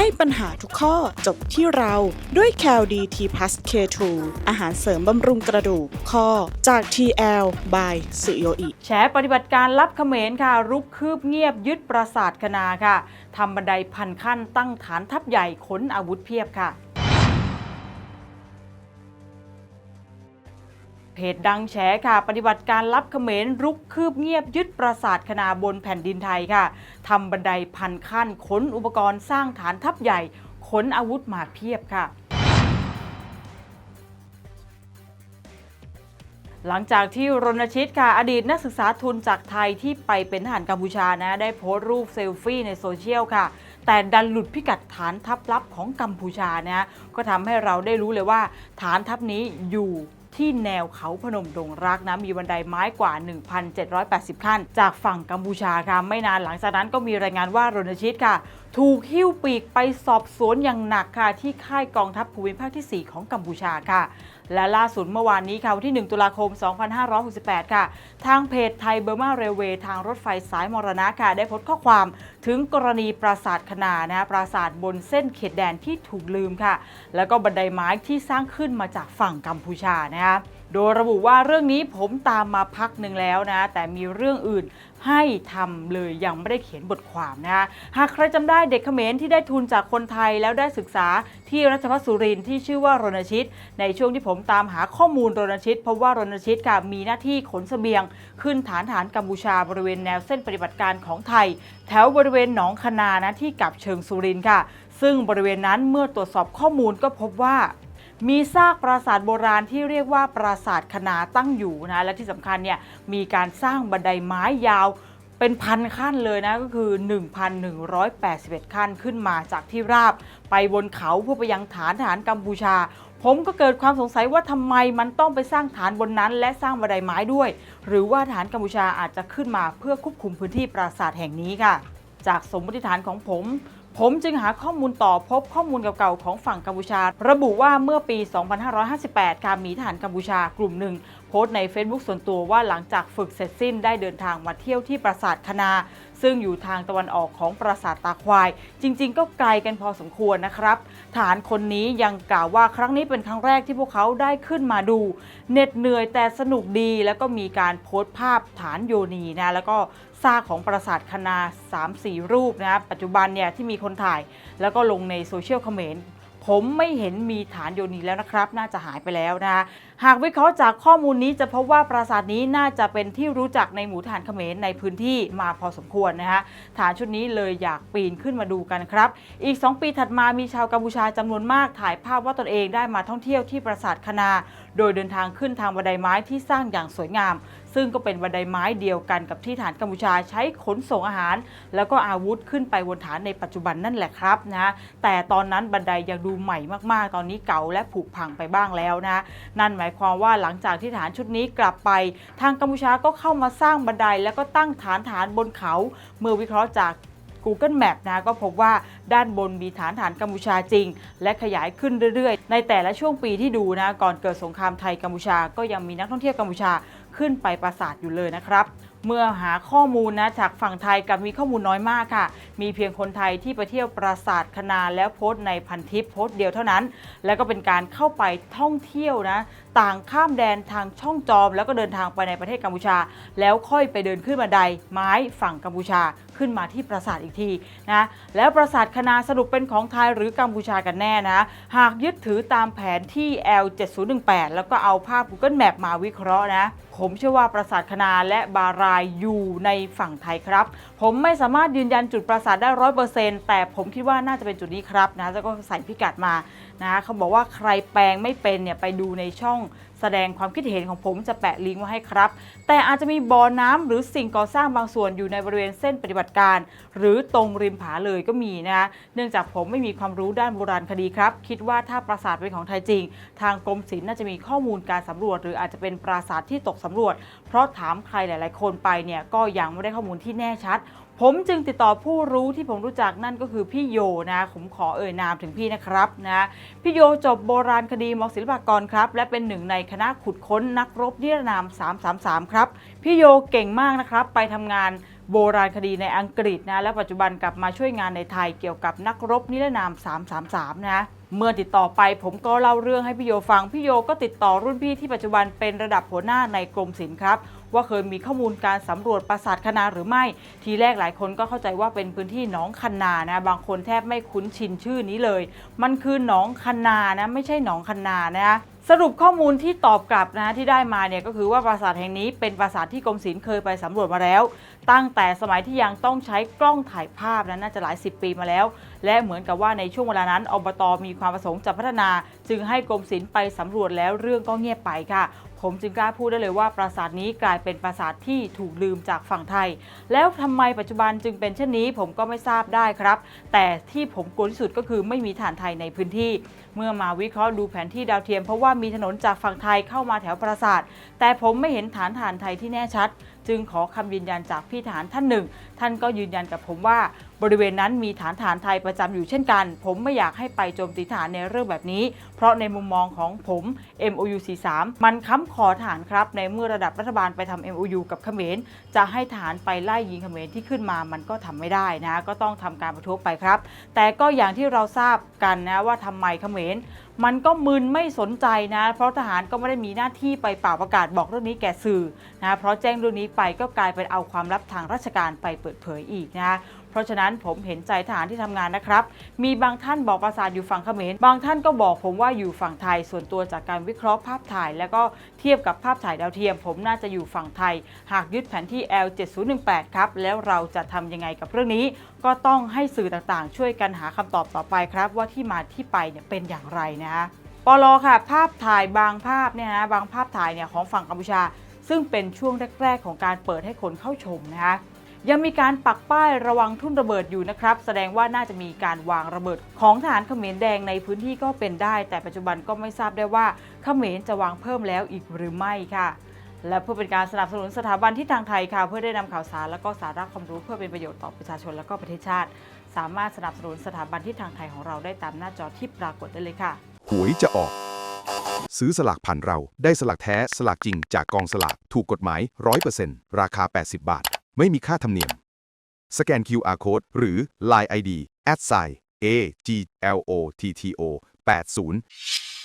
ให้ปัญหาทุกข้อจบที่เราด้วย c a l d t p l u s K2 อาหารเสริมบำรุงกระดูกข้อจาก TL by สุโยอิแฉปฏิบัติการลับเขมรค่ะ รุกคืบเงียบยึดปราสาทคณาค่ะทำบันไดพันขั้นตั้งฐานทัพใหญ่ขนอาวุธเพียบค่ะ เพจดังแฉค่ะ ปฏิบัติการลับเขมรรุกคืบเงียบยึดปราสาทคณาบนแผ่นดินไทยค่ะทำบันไดพันขั้นขนอุปกรณ์สร้างฐานทัพใหญ่ขนอาวุธมาเพียบค่ะ หลังจากที่รณชิตค่ะ อดีตนักศึกษาทุนจากไทยที่ไปเป็นทหารกัมพูชานะ ได้โพสต์รูปเซลฟี่ในโซเชียลค่ะ แต่ดันหลุดพิกัดฐานทัพลับของกัมพูชานะ ก็ทำให้เราได้รู้เลยว่า ฐานทัพนี้อยู่ ที่แนวเขาพนมดงรักนะมีบันไดไม้กว่า 1,780 ขั้น จากฝั่งกัมพูชาค่ะไม่นานหลังจากนั้นก็มีรายงานว่ารณชิตค่ะ ถูกหิ้วปีกไปสอบสวนอย่างหนักค่ะ ที่ค่ายกองทัพภูมิภาคที่ 4 ของกัมพูชาค่ะ และล่าสุดเมื่อวานนี้ค่ะวันที่ 1 ตุลาคม 2568 ค่ะ ทางเพจไทยเบอร์มาเรลเวย์ทางรถไฟสายมรณะค่ะ ได้โพสต์ข้อความถึงกรณีปราสาทคณานะปราสาทบนเส้นเขตแดนที่ถูกลืมค่ะ แล้วก็บันไดไม้ที่สร้างขึ้นมาจากฝั่งกัมพูชานะคะ โดยระบุว่าเรื่องนี้ผมตามมาพักหนึ่งแล้วนะ แต่มีเรื่องอื่นให้ทำเลยยังไม่ได้เขียนบทความนะคะหากใครจำได้เด็กเขมรที่ได้ทุนจากคนไทยแล้วได้ศึกษาที่รัชพัฒสุรินที่ชื่อว่ารณชิต ในช่วงที่ผมตามหาข้อมูลรณชิตเพราะว่ารณชิตค่ะมีหน้าที่ขนเสบียง ขึ้นฐานฐานกัมพูชาบริเวณแนวเส้นปฏิบัติการของไทย แถวบริเวณหนองคนานะที่กับเชิงสุรินค่ะ ซึ่งบริเวณนั้นเมื่อตรวจสอบข้อมูลก็พบว่า มีซากปราสาทโบราณที่เรียกว่าปราสาทคณาตั้งอยู่นะและที่สำคัญเนี่ยมีการสร้างบันไดไม้ยาวเป็นพันขั้นเลยนะก็คือ 1,181 ขั้นขึ้นมาจากที่ราบ ไปบนเขาเพื่อไปยังฐานฐานกัมพูชา ผมก็เกิดความสงสัยว่าทำไมมันต้องไปสร้างฐานบนนั้น และสร้างบันไดไม้ด้วย หรือว่าฐานกัมพูชาอาจจะขึ้นมาเพื่อควบคุมพื้นที่ปราสาทแห่งนี้ค่ะ จากสมมติฐานของผม ผมจึงหาข้อมูลต่อพบข้อมูลเก่าๆของฝั่งกัมพูชา ระบุว่าเมื่อปี 2558 การมีทหารกัมพูชากลุ่มหนึ่ง พสต์ใน Facebook ส่วนตัวว่าหลังจากฝึกเสร็จสิ้นได้เดินทางมาเที่ยวที่ปราสาทคณา ซึ่งอยู่ทางตะวันออกของปราสาทตาควาย จริง ๆ ก็ไกลกันพอสมควรนะครับฐานคนนี้ยังกล่าวว่าครั้งนี้เป็นครั้งแรกที่พวกเขาได้ขึ้นมาดูเหน็ดเหนื่อยแต่สนุกดีแล้วก็มีการโพสต์ภาพฐานโยนีนะแล้วก็ซากของปราสาทคณา 3-4 รูปนะปัจจุบันเนี่ยที่มีคนถ่าย แล้วก็ลงในโซเชียลคอมเขมร ผมไม่เห็นมีฐานโยนีแล้วนะครับ น่าจะหายไปแล้วนะหากวิเคราะห์จากข้อมูลนี้จะพบว่าปราสาทนี้น่าจะเป็นที่รู้จักในหมู่ฐานเขมรในพื้นที่มาพอสมควรนะฮะฐานชุดนี้เลยอยากปีนขึ้นมาดูกันครับ อีก 2 ปีถัดมามีชาวกัมพูชาจำนวนมากถ่ายภาพว่าตนเองได้มาท่องเที่ยวที่ปราสาทคณา โดยเดินทางขึ้นทางบันไดไม้ที่สร้างอย่างสวยงาม ซึ่งก็เป็นบันไดไม้เดียวกันกับที่ฐานกัมพูชาใช้ขนส่งอาหาร แล้วก็อาวุธขึ้นไปบนฐานในปัจจุบันนั่นแหละครับนะแต่ตอนนั้นบันไดยังดูใหม่มากๆ ตอนนี้เก่าและผุพังไปบ้างแล้วนะนั่นหมายความว่าหลังจากที่ฐานชุดนี้กลับไป ทางกัมพูชาก็เข้ามาสร้างบันไดแล้วก็ตั้งฐานฐานบนเขา เมื่อวิเคราะห์จาก Google Map นะก็พบว่าด้านบนมีฐานฐานกัมพูชาจริง และขยายขึ้นเรื่อยๆ ในแต่ละช่วงปีที่ดูนะก่อนเกิดสงครามไทยกัมพูชา ก็ยังมีนักท่องเที่ยวกัมพูชาขึ้นไปปราสาทอยู่เลยนะครับ เมื่อหาข้อมูลนะจากฝั่งไทยกับมีข้อมูลน้อยมากค่ะ มีเพียงคนไทยที่ไปเที่ยวปราสาทคณาแล้วโพสต์ในพันทิปโพสต์เดียวเท่านั้น แล้วก็เป็นการเข้าไปท่องเที่ยวนะต่างข้ามแดนทางช่องจอม แล้วก็เดินทางไปในประเทศกัมพูชา แล้วค่อยไปเดินขึ้นบันไดไม้ฝั่งกัมพูชา ขึ้นมาที่ปราสาทอีกทีนะแล้วปราสาทคณาสรุปเป็นของไทยหรือกัมพูชากันแน่นะหากยึดถือตามแผนที่ L7018 แล้วก็เอาภาพ Google Map มาวิเคราะห์นะผมเชื่อว่าปราสาทคณาและบารายอยู่ในฝั่งไทยครับ ผมไม่สามารถยืนยันจุดปราสาทได้ร้อยเปอร์เซ็นต์แต่ผมคิดว่าน่าจะเป็นจุดนี้ครับนะแล้วก็ใส่พิกัดมานะเขาบอกว่าใครแปลงไม่เป็นเนี่ยไปดูในช่องแสดงความคิดเห็นของผมจะแปะลิงก์ไว้ให้ครับ แต่อาจจะมีบ่อน้ำหรือสิ่งก่อสร้างบางส่วนอยู่ในบริเวณเส้นปฏิบัติการ หรือตรงริมผาเลยก็มีนะคะเนื่องจากผมไม่มีความรู้ด้านโบราณคดีครับ คิดว่าถ้าปราสาทเป็นของไทยจริง ทางกรมศิลป์น่าจะมีข้อมูลการสำรวจ หรืออาจจะเป็นปราสาทที่ตกสำรวจ เพราะถามใครหลาย ๆ คนไปเนี่ยก็ยังไม่ได้ข้อมูลที่แน่ชัด ผมจึงติดต่อผู้รู้ที่ผมรู้จักนั่นก็คือพี่โยนะผมขอเอ่ยนามถึงพี่นะครับนะพี่โยจบโบราณคดีมศิลปากรครับ และเป็นหนึ่งในคณะขุดค้นนักรบนิรนาม 333 ครับ พี่โยเก่งมากนะครับ ไปทำงาน โบราณคดีในอังกฤษนะและปัจจุบันกลับมาช่วยงานในไทยเกี่ยวกับนักรบนิรนาม 333 นะเมื่อติดต่อไปผมก็เล่าเรื่องให้พี่โยฟัง พี่โยก็ติดต่อรุ่นพี่ที่ปัจจุบันเป็นระดับหัวหน้าในกรมศิลป์ครับ ว่าเคยมีข้อมูลการสำรวจปราสาทคณาหรือไม่ ทีแรกหลายคนก็เข้าใจว่าเป็นพื้นที่หนองคันนานะ บางคนแทบไม่คุ้นชินชื่อนี้เลย มันคือหนองคันนานะ ไม่ใช่หนองคันนานะ สรุปข้อมูลที่ตอบกลับนะที่ได้มาเนี่ยก็คือว่าปราสาทแห่งนี้เป็นปราสาทที่กรมศิลป์เคยไปสำรวจมาแล้ว ตั้งแต่สมัยที่ยังต้องใช้กล้องถ่ายภาพนะน่าจะหลายสิบปีมาแล้ว และเหมือนกับว่าในช่วงเวลานั้นอบตมีความประสงค์จะพัฒนา จึงให้กรมศิลป์ไปสำรวจแล้วเรื่องก็เงียบไปค่ะผมจึงกล้าพูดได้เลยว่าปราสาทนี้กลายเป็นปราสาทที่ถูกลืมจากฝั่งไทย แล้วทำไมปัจจุบันจึงเป็นเช่นนี้ผมก็ไม่ทราบได้ครับ แต่ที่ผมกลัวที่สุดก็คือไม่มีฐานไทยในพื้นที่ เมื่อมาวิเคราะห์ดูแผนที่ดาวเทียมเพราะว่ามีถนนจากฝั่งไทยเข้ามาแถวปราสาท แต่ผมไม่เห็นฐานฐานไทยที่แน่ชัด จึงขอคำยืนยันจากพี่ทหารท่านหนึ่ง ท่านก็ยืนยันกับผมว่าบริเวณนั้นมีฐานฐานไทยประจำอยู่เช่นกัน ผมไม่อยากให้ไปโจมตีฐานในเรื่องแบบนี้ เพราะในมุมมองของผม MOU 43มันค้ำคอฐานครับ ในเมื่อระดับรัฐบาลไปทำ MOU กับเขมร จะให้ฐานไปไล่ยิงเขมรที่ขึ้นมามันก็ทำไม่ได้นะ ก็ต้องทำการประท้วงไปครับ แต่ก็อย่างที่เราทราบกันนะว่าทำไมเขมรมันก็มึนไม่สนใจนะ เพราะทหารก็ไม่ได้มีหน้าที่ไปเป่าประกาศบอกเรื่องนี้แก่สื่อนะเพราะแจ้งเรื่องนี้ไปก็กลายเป็นเอาความลับทางราชการไปเปิดเผยอีกนะเพราะฉะนั้นผมเห็นใจทหารที่ทำงานนะครับ มีบางท่านบอกปราสาทอยู่ฝั่งเขมร บางท่านก็บอกผมว่าอยู่ฝั่งไทย ส่วนตัวจากการวิเคราะห์ภาพถ่าย แล้วก็เทียบกับภาพถ่ายดาวเทียม ผมน่าจะอยู่ฝั่งไทย หากยึดแผนที่ L7018 ครับ แล้วเราจะทำยังไงกับเรื่องนี้ ก็ต้องให้สื่อต่างๆ ช่วยกันหาคำตอบต่อไปครับ ว่าที่มาที่ไปเนี่ยเป็นอย่างไรนะฮะปลค่ะภาพถ่ายบางภาพเนี่ยนะบางภาพถ่ายเนี่ยของฝั่งกัมพูชา ซึ่งเป็นช่วงแรก ๆ ของการเปิดให้คนเข้าชมนะคะ ยังมีการปักป้ายระวังทุ่นระเบิดอยู่นะครับ แสดงว่าน่าจะมีการวางระเบิด ของฐานเขมรแดงในพื้นที่ก็เป็นได้ แต่ปัจจุบันก็ไม่ทราบได้ว่าเขมรจะวางเพิ่มแล้วอีกหรือไม่ค่ะ และเพื่อเป็นการสนับสนุนสถาบันที่ทางไทยค่ะ เพื่อได้นำข่าวสารและก็สาระความรู้เพื่อเป็นประโยชน์ต่อประชาชนและก็ประเทศชาติ สามารถสนับสนุนสถาบันที่ทางไทยของเราได้ตามหน้าจอที่ปรากฏได้เลยค่ะหวยจะออก ซื้อสลากผ่านเราได้สลากแท้สลากจริงจากกองสลากถูกกฎหมาย 100%ราคา 80 บาท ไม่มีค่าธรรมเนียม สแกน QR Code หรือ Line ID a d s i g a g l o t t o 80